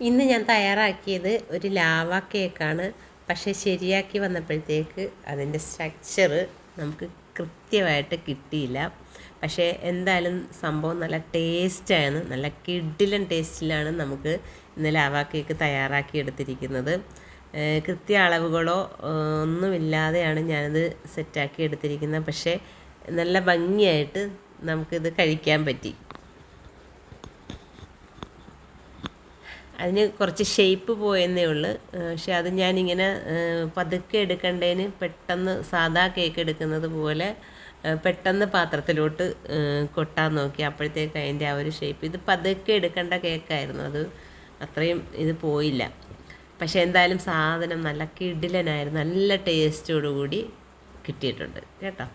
ഇന്ന് ഞാൻ തയ്യാറാക്കിയത് ഒരു ലാവ കേക്കാണ്. പക്ഷേ ശരിയാക്കി വന്നപ്പോഴത്തേക്ക് അതിന്റെ സ്ട്രക്ചർ നമുക്ക് കൃത്യമായിട്ട് കിട്ടിയില്ല. പക്ഷേ എന്തായാലും സംഭവം നല്ല ടേസ്റ്റാണ് നല്ല കിഡിലൻ ടേസ്റ്റിലാണ് നമുക്ക് ഇന്ന് ലാവ കേക്ക് തയ്യാറാക്കി എടുത്തിരിക്കുന്നത്. കൃത്യ അളവുകളോ ഒന്നുമില്ലാതെയാണ് ഞാനിത് സെറ്റാക്കി എടുത്തിരിക്കുന്നത്. പക്ഷേ നല്ല ഭംഗിയായിട്ട് നമുക്കിത് കഴിക്കാൻ പറ്റി. അതിന് കുറച്ച് ഷേപ്പ് പോയെന്നേ ഉള്ളൂ. പക്ഷെ അത് ഞാനിങ്ങനെ പതുക്കെ എടുക്കേണ്ടതിന് പെട്ടെന്ന് സാധാ കേക്ക് എടുക്കുന്നത് പോലെ പെട്ടെന്ന് പാത്രത്തിലോട്ട് കൊട്ടാൻ നോക്കി അപ്പോഴത്തേക്ക് അതിന്റെ ആ ഒരു ഷേപ്പ് ഇത് പതുക്കെ എടുക്കേണ്ട കേക്കായിരുന്നു അത് അത്രയും ഇത് പോയില്ല. പക്ഷേ എന്തായാലും സാധനം നല്ല കിടിലനായിരുന്നു. നല്ല ടേസ്റ്റോടു കൂടി കിട്ടിയിട്ടുണ്ട്. കേട്ടോ?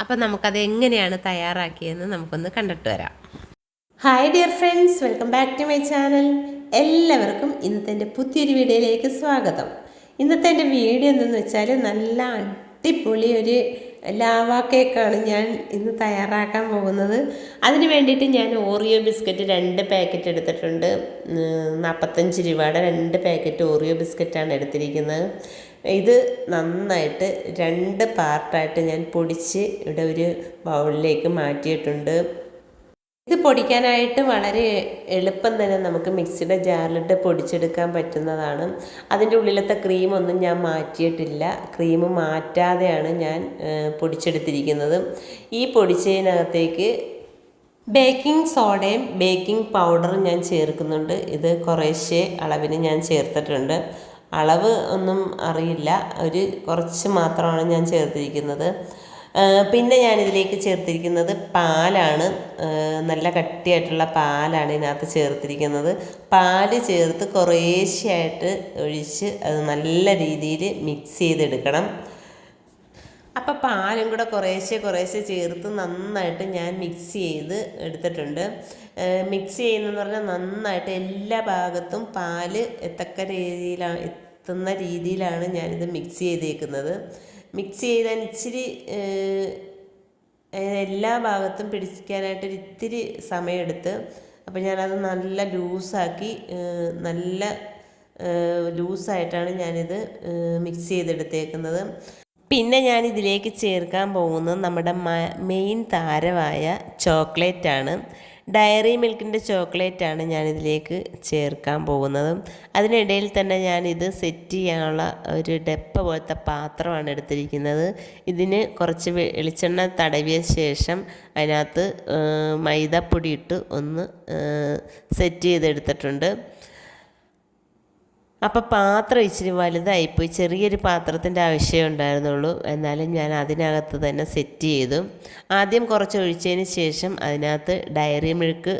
അപ്പം നമുക്കത് എങ്ങനെയാണ് തയ്യാറാക്കിയതെന്ന് നമുക്കൊന്ന് കണ്ടിട്ട് വരാം. Hi dear friends welcome back to my channel എല്ലാവർക്കും ഇന്നത്തെ എന്റെ പുതിയൊരു വീഡിയോയിലേക്ക് സ്വാഗതം. ഇന്നത്തെ എന്റെ വീഡിയോ എന്തെന്ന് വെച്ചാൽ നല്ല അടിപൊളി ഒരു ലാവ കേക്കാണ് ഞാൻ ഇന്ന് തയ്യാറാക്കാൻ പോകുന്നത്. അതിന് വേണ്ടിയിട്ട് ഞാൻ ഓറിയോ ബിസ്ക്കറ്റ് രണ്ട് പാക്കറ്റ് എടുത്തിട്ടുണ്ട്. നാൽപ്പത്തഞ്ച് രൂപയുടെ രണ്ട് പാക്കറ്റ് ഓറിയോ ബിസ്ക്കറ്റാണ് എടുത്തിരിക്കുന്നത്. ഇത് നന്നായിട്ട് രണ്ട് പാർട്ടായിട്ട് ഞാൻ പൊടിച്ച് ഇവിടെ ഒരു ബൗളിലേക്ക് മാറ്റിയിട്ടുണ്ട്. ഇത് പൊടിക്കാനായിട്ട് വളരെ എളുപ്പം തന്നെ നമുക്ക് മിക്സിയുടെ ജാറിലിട്ട് പൊടിച്ചെടുക്കാൻ പറ്റുന്നതാണ്. അതിന്റെ ഉള്ളിലത്തെ ക്രീമൊന്നും ഞാൻ മാറ്റിയിട്ടില്ല. ക്രീം മാറ്റാതെയാണ് ഞാൻ പൊടിച്ചെടുത്തിരിക്കുന്നത്. ഈ പൊടിച്ചതിനകത്തേക്ക് ബേക്കിംഗ് സോഡയും ബേക്കിംഗ് പൗഡറും ഞാൻ ചേർക്കുന്നുണ്ട്. ഇത് കുറേശ്ശെ അളവിന് ഞാൻ ചേർത്തിട്ടുണ്ട്. അളവ് ഒന്നും അറിയില്ല. ഒരു കുറച്ച് മാത്രമാണ് ഞാൻ ചേർത്തിരിക്കുന്നത്. പിന്നെ ഞാനിതിലേക്ക് ചേർത്തിരിക്കുന്നത് പാലാണ്. നല്ല കട്ടിയായിട്ടുള്ള പാലാണ് ഇതിനകത്ത് ചേർത്തിരിക്കുന്നത്. പാൽ ചേർത്ത് കുറേശ്ശെയായിട്ട് ഒഴിച്ച് അത് നല്ല രീതിയിൽ മിക്സ് ചെയ്തെടുക്കണം. അപ്പം പാലും കൂടെ കുറേശ്ശെ കുറേശ്ശെ ചേർത്ത് നന്നായിട്ട് ഞാൻ മിക്സ് ചെയ്ത് എടുത്തിട്ടുണ്ട്. മിക്സ് ചെയ്യുന്നതെന്ന് പറഞ്ഞാൽ നന്നായിട്ട് എല്ലാ ഭാഗത്തും പാൽ എത്തക്ക രീതിയിലാണ് എത്തുന്ന രീതിയിലാണ് ഞാനിത് മിക്സ് ചെയ്തേക്കുന്നത്. മിക്സ് ചെയ്താൽ ഇച്ചിരി എല്ലാ ഭാഗത്തും പിടിക്കാനായിട്ട് ഒരു ഇത്തിരി സമയമെടുത്ത് അപ്പോൾ ഞാനത് നല്ല ലൂസാക്കി നല്ല ലൂസായിട്ടാണ് ഞാനിത് മിക്സ് ചെയ്തെടുത്തേക്കുന്നത് പിന്നെ ഞാൻ ഇതിലേക്ക് ചേർക്കാൻ പോകുന്നത് നമ്മുടെ മെയിൻ താരമായ ചോക്ലേറ്റാണ്. ഡയറി മിൽക്കിന്റെ ചോക്ലേറ്റ് ആണ് ഞാനിതിലേക്ക് ചേർക്കാൻ പോകുന്നത്. അതിനിടയിൽ തന്നെ ഞാനിത് സെറ്റ് ചെയ്യാനുള്ള ഒരു ഡെപ്പ പോലത്തെ പാത്രമാണ് എടുത്തിരിക്കുന്നത്. ഇതിന് കുറച്ച് വെളിച്ചെണ്ണ തടവിയ ശേഷം അതിനകത്ത് മൈദപ്പൊടി ഇട്ട് ഒന്ന് സെറ്റ് ചെയ്തെടുത്തിട്ടുണ്ട്. അപ്പോൾ പാത്രം ഇച്ചിരി വലുതായിപ്പോയി. ചെറിയൊരു പാത്രത്തിന്റെ ആവശ്യമേ ഉണ്ടായിരുന്നുള്ളൂ. എന്നാലും ഞാൻ അതിനകത്ത് തന്നെ സെറ്റ് ചെയ്തു. ആദ്യം കുറച്ച് ഒഴിച്ചതിന് ശേഷം അതിനകത്ത് ഡയറി മിൽക്ക്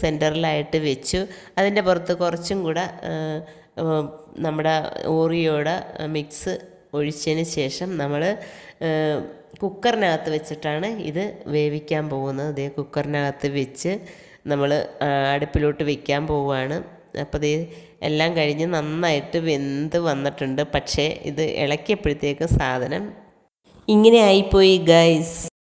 സെന്ററിലായിട്ട് വെച്ചു. അതിന്റെ പുറത്ത് കുറച്ചും കൂടെ നമ്മുടെ ഓറിയോടെ മിക്സ് ഒഴിച്ചതിന് ശേഷം നമ്മൾ കുക്കറിനകത്ത് വെച്ചിട്ടാണ് ഇത് വേവിക്കാൻ പോകുന്നത്. ഇതേ കുക്കറിനകത്ത് വെച്ച് നമ്മൾ അടുപ്പിലോട്ട് വെക്കാൻ പോവുകയാണ്. അപ്പോൾ ഇത് എല്ലാം കഴിഞ്ഞ് നന്നായിട്ട് വെന്ത് വന്നിട്ടുണ്ട്. പക്ഷേ ഇത് ഇളക്കിയപ്പോഴത്തേക്ക് സാധനം ഇങ്ങനെ ആയിപ്പോയി ഗൈസ്